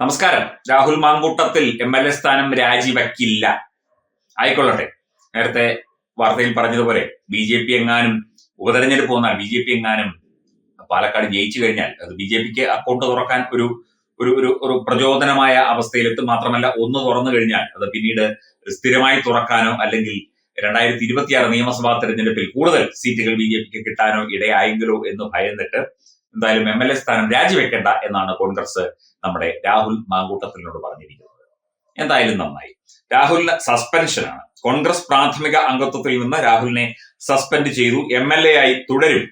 നമസ്കാരം. Rahul Mamkootathil M L A സ്ഥാനം രാജിവെക്കില്ല. ആയിക്കൊള്ളട്ടെ. നേരത്തെ വാർത്തയിൽ പറഞ്ഞതുപോലെ ബി ജെ പി എങ്ങാനും ഉപതെരഞ്ഞെടുപ്പ് വന്നാൽ ബി ജെ പി എങ്ങാനും പാലക്കാട് ജയിച്ചു കഴിഞ്ഞാൽ അത് ബി ജെ പിക്ക് അക്കൗണ്ട് തുറക്കാൻ ഒരു ഒരു ഒരു ഒരു പ്രചോദനമായ അവസ്ഥയിലെത്തും മാത്രമല്ല ഒന്ന് തുറന്നു കഴിഞ്ഞാൽ അത് പിന്നീട് സ്ഥിരമായി തുറക്കാനോ അല്ലെങ്കിൽ രണ്ടായിരത്തി ഇരുപത്തിയാറ് നിയമസഭാ തെരഞ്ഞെടുപ്പിൽ കൂടുതൽ സീറ്റുകൾ ബി ജെ പിക്ക് കിട്ടാനോ ഇടയായെങ്കിലോ എന്ന് ഭയന്നിട്ട് എന്തായാലും എം എൽ എ സ്ഥാനം രാജിവെക്കേണ്ട എന്നാണ് കോൺഗ്രസ് നമ്മുടെ രാഹുൽ മാങ്കൂട്ടത്തിനോട് പറഞ്ഞിരിക്കുന്നത്. എന്തായാലും നന്നായി. രാഹുലിന് സസ്പെൻഷനാണ് കോൺഗ്രസ് പ്രാഥമിക അംഗത്വത്തിൽ നിന്ന് രാഹുലിനെ സസ്പെൻഡ് ചെയ്തു. എം എൽ എ ആയി തുടരും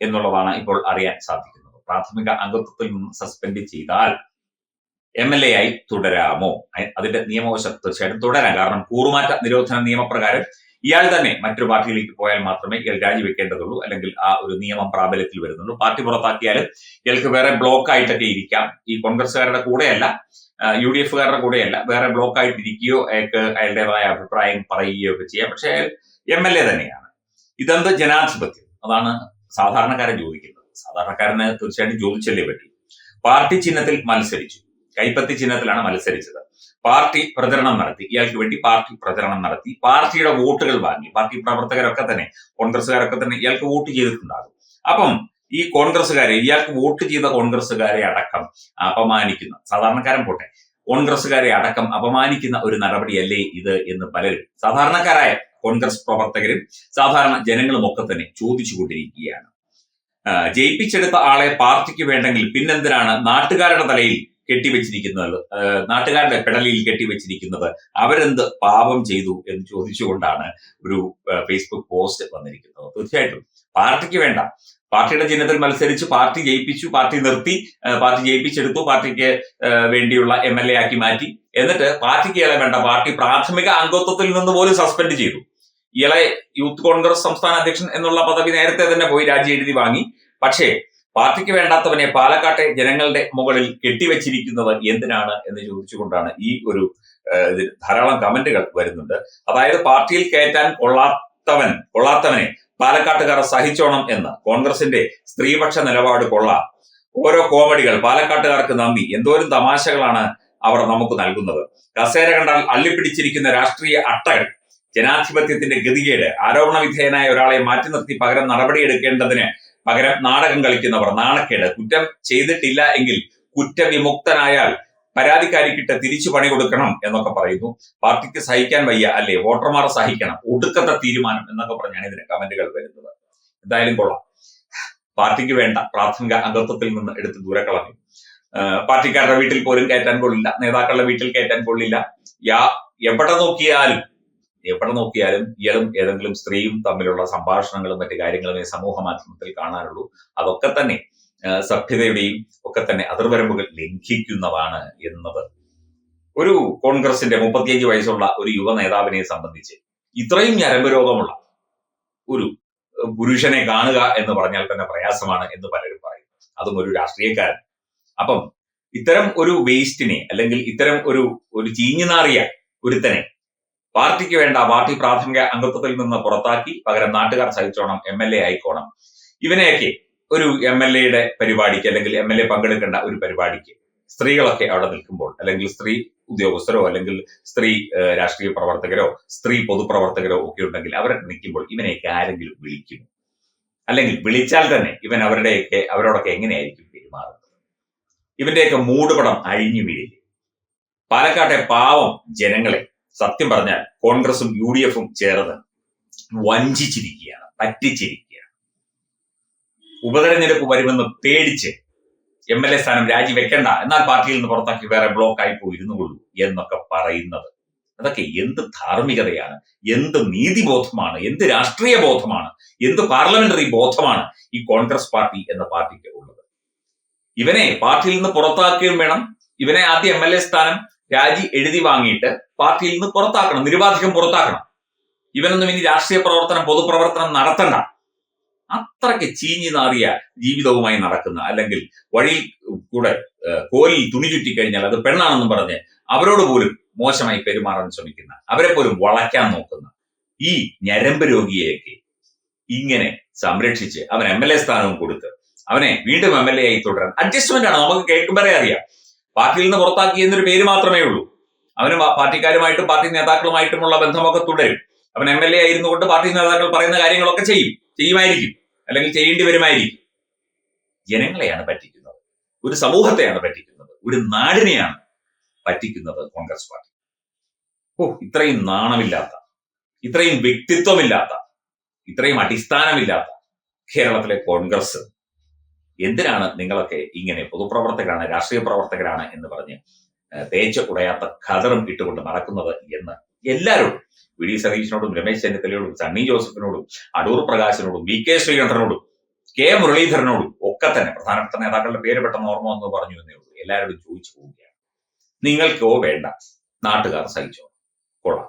എന്നുള്ളതാണ് ഇപ്പോൾ അറിയാൻ സാധിക്കുന്നത്. പ്രാഥമിക അംഗത്വത്തിൽ നിന്ന് സസ്പെൻഡ് ചെയ്താൽ എം എൽ എ ആയി തുടരാമോ? അതിന്റെ നിയമവശം തീർച്ചയായിട്ടും തുടരാം കാരണം കൂറുമാറ്റ നിരോധന നിയമപ്രകാരം ഇയാൾ തന്നെ മറ്റൊരു പാർട്ടിയിലേക്ക് പോയാൽ മാത്രമേ ഇയാൾ രാജിവെക്കേണ്ടതുള്ളൂ. അല്ലെങ്കിൽ ആ ഒരു നിയമം പ്രാബല്യത്തിൽ വരുന്നുള്ളൂ. പാർട്ടി പുറത്താക്കിയാൽ ഇയാൾക്ക് വേറെ ബ്ലോക്ക് ആയിട്ടൊക്കെ ഇരിക്കാം. ഈ കോൺഗ്രസ്സുകാരുടെ കൂടെയല്ല യു ഡി എഫുകാരുടെ കൂടെയല്ല. വേറെ ബ്ലോക്ക് ആയിട്ട് ഇരിക്കുകയോ അയാൾക്ക് അയാളുടേതായ അഭിപ്രായം പറയുകയോ ഒക്കെ ചെയ്യാം. പക്ഷേ അയാൾ എം എൽ എ തന്നെയാണ്. ഇതെന്ത് ജനാധിപത്യം? അതാണ് സാധാരണക്കാരൻ ചോദിക്കുന്നത്. സാധാരണക്കാരന് തീർച്ചയായിട്ടും ചോദിച്ചല്ലേ പറ്റൂ. പാർട്ടി ചിഹ്നത്തിൽ മത്സരിച്ചു. കൈപ്പത്തി ചിഹ്നത്തിലാണ് മത്സരിച്ചത്. പാർട്ടി പ്രചരണം നടത്തി ഇയാൾക്ക് വേണ്ടി പാർട്ടി പ്രചരണം നടത്തി പാർട്ടിയുടെ വോട്ടുകൾ വാങ്ങി. പാർട്ടി പ്രവർത്തകരൊക്കെ തന്നെ കോൺഗ്രസ്സുകാരൊക്കെ തന്നെ ഇയാൾക്ക് വോട്ട് ചെയ്തിട്ടുണ്ടാകും. അപ്പം ഈ കോൺഗ്രസ്സുകാരെ ഇയാൾക്ക് വോട്ട് ചെയ്ത കോൺഗ്രസ്സുകാരെ അടക്കം അപമാനിക്കുന്ന സാധാരണക്കാരൻ പോട്ടെ കോൺഗ്രസ്സുകാരെ അടക്കം അപമാനിക്കുന്ന ഒരു നടപടിയല്ലേ ഇത് എന്ന് പലരും സാധാരണക്കാരായ കോൺഗ്രസ് പ്രവർത്തകരും സാധാരണ ജനങ്ങളും ഒക്കെ തന്നെ ചോദിച്ചുകൊണ്ടിരിക്കുകയാണ്. കൊണ്ടിരിക്കുകയാണ് ജയിപ്പിച്ചെടുത്ത ആളെ പാർട്ടിക്ക് വേണ്ടെങ്കിൽ പിന്നെന്തിനാണ് നാട്ടുകാരുടെ തലയിൽ കെട്ടിവെച്ചിരിക്കുന്നത് നാട്ടുകാരുടെ പെടലിൽ കെട്ടിവെച്ചിരിക്കുന്നത് അവരെന്ത് പാപം ചെയ്തു എന്ന് ചോദിച്ചുകൊണ്ടാണ് ഒരു ഫേസ്ബുക്ക് പോസ്റ്റ് വന്നിരിക്കുന്നത്. തീർച്ചയായിട്ടും പാർട്ടിക്ക് വേണ്ട. പാർട്ടിയുടെ ചിഹ്നത്തിൽ മത്സരിച്ച് പാർട്ടി ജയിപ്പിച്ചു പാർട്ടി നിർത്തി പാർട്ടി ജയിപ്പിച്ചെടുത്തു പാർട്ടിക്ക് വേണ്ടിയുള്ള എം എൽ എ ആക്കി മാറ്റി. എന്നിട്ട് പാർട്ടിക്ക് ഇയാളെ വേണ്ട പാർട്ടി പ്രാഥമിക അംഗത്വത്തിൽ നിന്ന് പോലും സസ്പെൻഡ് ചെയ്തു. ഇയാളെ യൂത്ത് കോൺഗ്രസ് സംസ്ഥാന അധ്യക്ഷൻ എന്നുള്ള പദവി നേരത്തെ തന്നെ പോയി രാജി എഴുതി വാങ്ങി. പക്ഷേ പാർട്ടിക്ക് വേണ്ടാത്തവനെ പാലക്കാട്ടെ ജനങ്ങളുടെ മുകളിൽ കെട്ടിവെച്ചിരിക്കുന്നത് എന്തിനാണ് എന്ന് ചോദിച്ചുകൊണ്ടാണ് ഈ ഒരു ധാരാളം കമന്റുകൾ വരുന്നുണ്ട്. അതായത് പാർട്ടിയിൽ കയറ്റാൻ കൊള്ളാത്തവൻ കൊള്ളാത്തവനെ പാലക്കാട്ടുകാർ സഹിച്ചോണം എന്ന് കോൺഗ്രസിന്റെ സ്ത്രീപക്ഷ നിലപാട് കൊള്ളാം. ഓരോ കോമഡികൾ പാലക്കാട്ടുകാർക്ക് നന്ദി. എന്തോരം തമാശകളാണ് അവർ നമുക്ക് നൽകുന്നത്. കസേര കണ്ടാൽ അള്ളിപ്പിടിച്ചിരിക്കുന്ന രാഷ്ട്രീയ അട്ടകൾ ജനാധിപത്യത്തിന്റെ ഗതികേട് ആരോപണ വിധേയനായ ഒരാളെ മാറ്റി നിർത്തി പകരം നടപടിയെടുക്കേണ്ടതിന് പകരം നാടകം കളിക്കുന്നവർ നാണക്കേട്. കുറ്റം ചെയ്തിട്ടില്ല എങ്കിൽ കുറ്റവിമുക്തനായാൽ പരാതിക്കാരിക്കിട്ട് തിരിച്ചു പണി കൊടുക്കണം എന്നൊക്കെ പറയുന്നു. പാർട്ടിക്ക് സഹിക്കാൻ വയ്യ അല്ലേ? വോട്ടർമാർ സഹിക്കണം. ഒടുക്കത്തെ തീരുമാനം എന്നൊക്കെ പറഞ്ഞാണ് ഇതിന് കമന്റുകൾ വരുന്നത്. എന്തായാലും കൊള്ളാം. പാർട്ടിക്ക് വേണ്ട പ്രാഥമിക അംഗത്വത്തിൽ നിന്ന് എടുത്ത് ദൂരെ കളഞ്ഞു. പാർട്ടിക്കാരുടെ വീട്ടിൽ പോലും കയറ്റാൻ കൊള്ളില്ല. നേതാക്കളുടെ വീട്ടിൽ കയറ്റാൻ കൊള്ളില്ല. യാ എവിടെ നോക്കിയാലും എവിടെ നോക്കിയാലും ഇയാളും ഏതെങ്കിലും സ്ത്രീയും തമ്മിലുള്ള സംഭാഷണങ്ങളും മറ്റു കാര്യങ്ങളും ഈ സമൂഹ മാധ്യമത്തിൽ കാണാനുള്ളൂ അതൊക്കെ തന്നെ സഭ്യതയുടെയും ഒക്കെ തന്നെ അതിർവരമ്പുകൾ ലംഘിക്കുന്നതാണ് എന്നത്. ഒരു കോൺഗ്രസിന്റെ മുപ്പത്തിയഞ്ച് വയസ്സുള്ള ഒരു യുവ നേതാവിനെ സംബന്ധിച്ച് ഇത്രയും ഞരമ്പ് രോഗമുള്ള ഒരു പുരുഷനെ കാണുക എന്ന് പറഞ്ഞാൽ തന്നെ പ്രയാസമാണ് എന്ന് പലരും പറയും. അതും ഒരു രാഷ്ട്രീയക്കാരൻ. അപ്പം ഇത്തരം ഒരു വേസ്റ്റിനെ അല്ലെങ്കിൽ ഇത്തരം ഒരു ഒരു ചീഞ്ഞുനാറിയ ഒരുത്തനെ പാർട്ടിക്ക് വേണ്ട പാർട്ടി പ്രാഥമിക അംഗത്വത്തിൽ നിന്ന് പുറത്താക്കി പകരം നാട്ടുകാർ സഹിച്ചോണം എം എൽ എ ആയിക്കോണം. ഇവനെയൊക്കെ ഒരു എം എൽ എയുടെ പരിപാടിക്ക് അല്ലെങ്കിൽ എം എൽ എ പങ്കെടുക്കേണ്ട ഒരു പരിപാടിക്ക് സ്ത്രീകളൊക്കെ അവിടെ നിൽക്കുമ്പോൾ അല്ലെങ്കിൽ സ്ത്രീ ഉദ്യോഗസ്ഥരോ അല്ലെങ്കിൽ സ്ത്രീ രാഷ്ട്രീയ പ്രവർത്തകരോ സ്ത്രീ പൊതുപ്രവർത്തകരോ ഒക്കെ ഉണ്ടെങ്കിൽ അവരെ നിൽക്കുമ്പോൾ ഇവനെയൊക്കെ ആരെങ്കിലും വിളിക്കും അല്ലെങ്കിൽ വിളിച്ചാൽ തന്നെ ഇവൻ അവരുടെയൊക്കെ അവരോടൊക്കെ എങ്ങനെയായിരിക്കും പെരുമാറുന്നത്? ഇവന്റെയൊക്കെ മൂടുപടം അഴിഞ്ഞു വീഴില്ലേ? പാലക്കാട്ടെ പാവം ജനങ്ങളെ സത്യം പറഞ്ഞാൽ കോൺഗ്രസും യു ഡി എഫും ചേർന്ന് വഞ്ചിച്ചിരിക്കുകയാണ് പറ്റിച്ചിരിക്കുകയാണ്. ഉപതെരഞ്ഞെടുപ്പ് വരുമെന്ന് പേടിച്ച് എം എൽ എ സ്ഥാനം രാജിവെക്കണ്ട എന്നാൽ പാർട്ടിയിൽ നിന്ന് പുറത്താക്കി വേറെ ബ്ലോക്ക് ആയി പോയിരുന്നുകൊള്ളൂ എന്നൊക്കെ പറയുന്നത്. അതൊക്കെ എന്ത് ധാർമ്മികതയാണ് എന്ത് നീതിബോധമാണ് എന്ത് രാഷ്ട്രീയ ബോധമാണ് എന്ത് പാർലമെന്ററി ബോധമാണ് ഈ കോൺഗ്രസ് പാർട്ടി എന്ന പാർട്ടിക്ക് ഉള്ളത്. ഇവനെ പാർട്ടിയിൽ നിന്ന് പുറത്താക്കുകയും വേണം. ഇവനെ ആദ്യം എം എൽ എ സ്ഥാനം രാജി എഴുതി വാങ്ങിയിട്ട് പാർട്ടിയിൽ നിന്ന് പുറത്താക്കണം നിരുപാധികം പുറത്താക്കണം. ഇവനൊന്നും ഇനി രാഷ്ട്രീയ പ്രവർത്തനം പൊതുപ്രവർത്തനം നടത്തണ്ട. അത്രയ്ക്ക് ചീഞ്ഞു നാറിയ ജീവിതവുമായി നടക്കുന്ന അല്ലെങ്കിൽ വഴിയിൽ കൂടെ കോലിൽ തുണി ചുറ്റിക്കഴിഞ്ഞാൽ അത് പെണ്ണാണെന്നും പറഞ്ഞ് അവരോട് പോലും മോശമായി പെരുമാറാൻ ശ്രമിക്കുന്ന അവരെ പോലും വളയ്ക്കാൻ നോക്കുന്ന ഈ ഞരമ്പ് രോഗിയെയൊക്കെ ഇങ്ങനെ സംരക്ഷിച്ച് അവൻ എം എൽ എ സ്ഥാനവും കൊടുത്ത് അവനെ വീണ്ടും എം എൽ എ ആയി തുടരാൻ അഡ്ജസ്റ്റ്മെന്റ് ആണ്. നമുക്ക് കേൾക്കുമ്പോഴേ അറിയാം. പാർട്ടിയിൽ നിന്ന് പുറത്താക്കി എന്നൊരു പേര് മാത്രമേ ഉള്ളൂ. അവന് പാർട്ടിക്കാരുമായിട്ടും പാർട്ടി നേതാക്കളുമായിട്ടുമുള്ള ബന്ധമൊക്കെ തുടരും. അവൻ എം എൽ എ ആയിരുന്നു കൊണ്ട് പാർട്ടി നേതാക്കൾ പറയുന്ന കാര്യങ്ങളൊക്കെ ചെയ്യും. ചെയ്യുമായിരിക്കും. അല്ലെങ്കിൽ ചെയ്യേണ്ടി വരുമായിരിക്കും. ജനങ്ങളെയാണ് പറ്റിക്കുന്നത്. ഒരു സമൂഹത്തെയാണ് പറ്റിക്കുന്നത്. ഒരു നാടിനെയാണ് പറ്റിക്കുന്നത് കോൺഗ്രസ് പാർട്ടി. ഓ ഇത്രയും നാണമില്ലാത്ത ഇത്രയും വ്യക്തിത്വമില്ലാത്ത ഇത്രയും അടിസ്ഥാനമില്ലാത്ത കേരളത്തിലെ കോൺഗ്രസ് എന്തിനാണ് നിങ്ങളൊക്കെ ഇങ്ങനെ പൊതുപ്രവർത്തകരാണ് രാഷ്ട്രീയ പ്രവർത്തകരാണ് എന്ന് പറഞ്ഞ് തേച്ച് ഉടയാത്ത ഖദറും ഇട്ടുകൊണ്ട് നടക്കുന്നത് എന്ന് എല്ലാവരോടും വി ഡി സതീശനോടും രമേശ് ചെന്നിത്തലയോടും സണ്ണി ജോസഫിനോടും അടൂർ പ്രകാശിനോടും വി കെ ശ്രീകണ്ഠനോടും കെ മുരളീധരനോടും ഒക്കെ തന്നെ പ്രധാനപ്പെട്ട നേതാക്കളുടെ പേര് പെട്ടെന്ന് ഓർമ്മ വന്നു പറഞ്ഞു എന്നേ ഉള്ളൂ. എല്ലാവരോടും ചോദിച്ചു പോവുകയാണ്. നിങ്ങൾക്കോ വേണ്ട നാട്ടുകാർ സഹിച്ചോ? കൊള്ളാം.